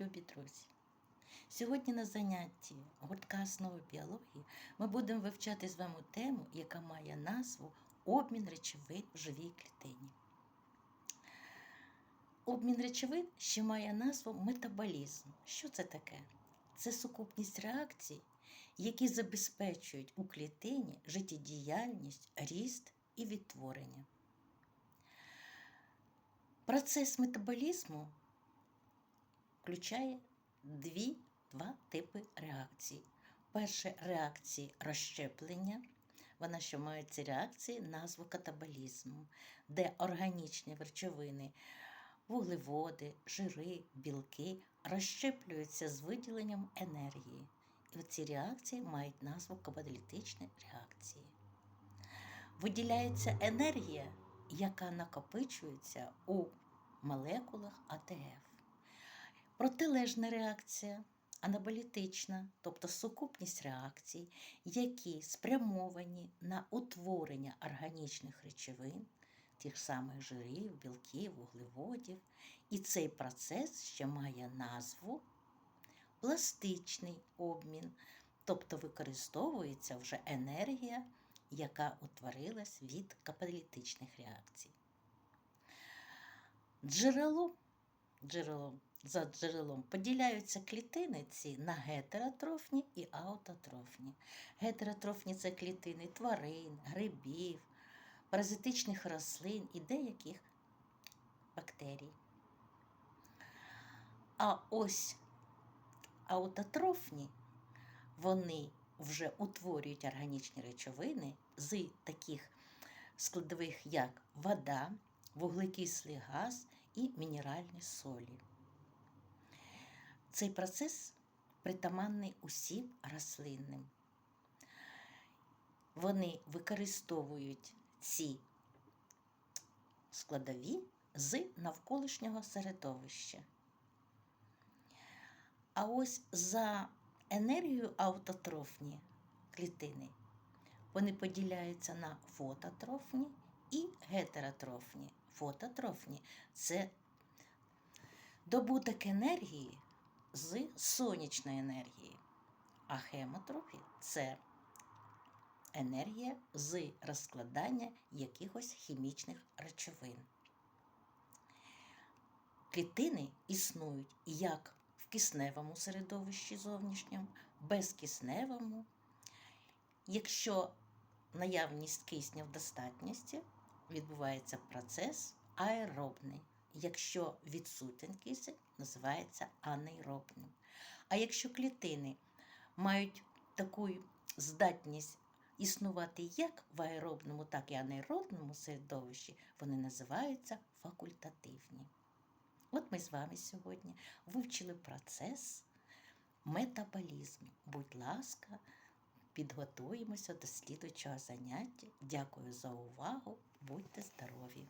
любі друзі! Сьогодні на занятті гуртка основи біології ми будемо вивчати з вами тему, яка має назву обмін речовин в живій клітині. Обмін речовин ще має назву метаболізм. Що це таке? Це сукупність реакцій, які забезпечують у клітині життєдіяльність, ріст і відтворення. Процес метаболізму включає дві, два типи реакцій. Перша реакція розщеплення. Вона що має ці реакції назву катаболізму, де органічні речовини, вуглеводи, жири, білки розщеплюються з виділенням енергії. І ці реакції мають назву каталітичні реакції. Виділяється енергія, яка накопичується у молекулах АТФ. Протилежна реакція анаболітична, тобто сукупність реакцій, які спрямовані на утворення органічних речовин, тих самих жирів, білків, вуглеводів. І цей процес ще має назву пластичний обмін, тобто використовується вже енергія, яка утворилась від каталітичних реакцій. Джерелом, джерелом за джерелом поділяються клітини ці на гетеротрофні і аутотрофні. Гетеротрофні це клітини тварин, грибів, паразитичних рослин і деяких бактерій. А ось аутотрофні вони вже утворюють органічні речовини з таких складових, як вода, вуглекислий газ і мінеральні солі. Цей процес притаманний усім рослинним. Вони використовують ці складові з навколишнього середовища. А ось за енергію аутотрофні клітини вони поділяються на фототрофні і гетеротрофні. Фототрофні це добуток енергії з сонячної енергії, а хемотрофі це енергія з розкладання якихось хімічних речовин. Клітини існують як в кисневому середовищі зовнішньому, безкисневому. Якщо наявність кисню в достатності, відбувається процес аеробний. Якщо відсутній кисень, називається анейробним. А якщо клітини мають таку здатність існувати як в аеробному, так і анейробному середовищі, вони називаються факультативні. От ми з вами сьогодні вивчили процес метаболізму. Будь ласка, підготуємося до слідуючого заняття. Дякую за увагу. Будьте здорові!